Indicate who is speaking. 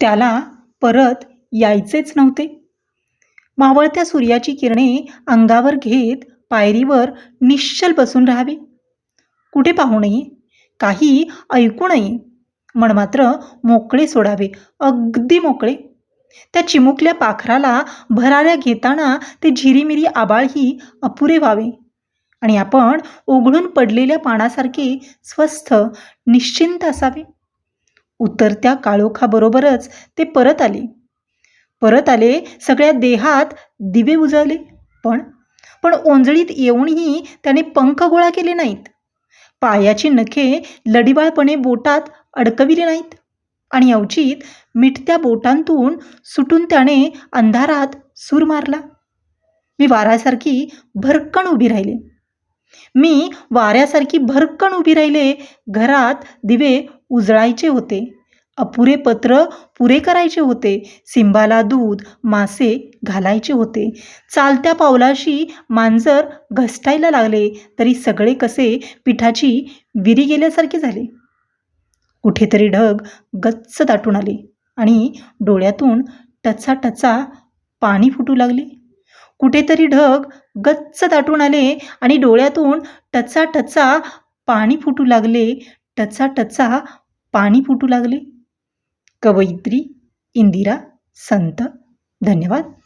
Speaker 1: त्याला परत यायचेच नव्हते. मावळत्या सूर्याची किरणे अंगावर घेत पायरीवर निश्चल बसून राहावे. कुठे पाहू नये? काही ऐकू नये. मन मात्र मोकळे सोडावे. अगदी मोकळे. त्या चिमुकल्या पाखराला भराऱ्या घेताना ते झिरीमिरी आबाळही अपुरे व्हावे. आणि आपण उघडून पडलेल्या पानासारखे स्वस्थ निश्चिंत असावे. उतरत्या काळोखाबरोबरच ते परत आले. परत आले सगळ्या देहात दिवे उजळले. पण पण ओंजळीत येऊनही त्याने पंख गोळा केले नाहीत. पायाची नखे लढिवाळपणे बोटात अडकविले नाहीत. आणि अवचित मिठत्या बोटांतून सुटून त्याने अंधारात सूर मारला. मी वाऱ्यासारखी भरकण उभी राहिले. मी वाऱ्यासारखी भरकण उभी राहिले. घरात दिवे उजळायचे होते. अपुरे पत्र पुरे करायचे होते. सिंबाला दूध मासे घालायचे होते. चालत्या पावलाशी मांजर घसटायला लागले तरी सगळे कसे पिठाची विरी गेल्यासारखे झाले. कुठेतरी ढग गच्च दाटून आले आणि डोळ्यातून टचा टचा पाणी फुटू लागले. कुठेतरी ढग गच्च दाटून आले आणि डोळ्यातून टचा टचा पाणी फुटू लागले. टचा टचा पाणी फुटू लागले. कवयित्री इंदिरा संत. धन्यवाद.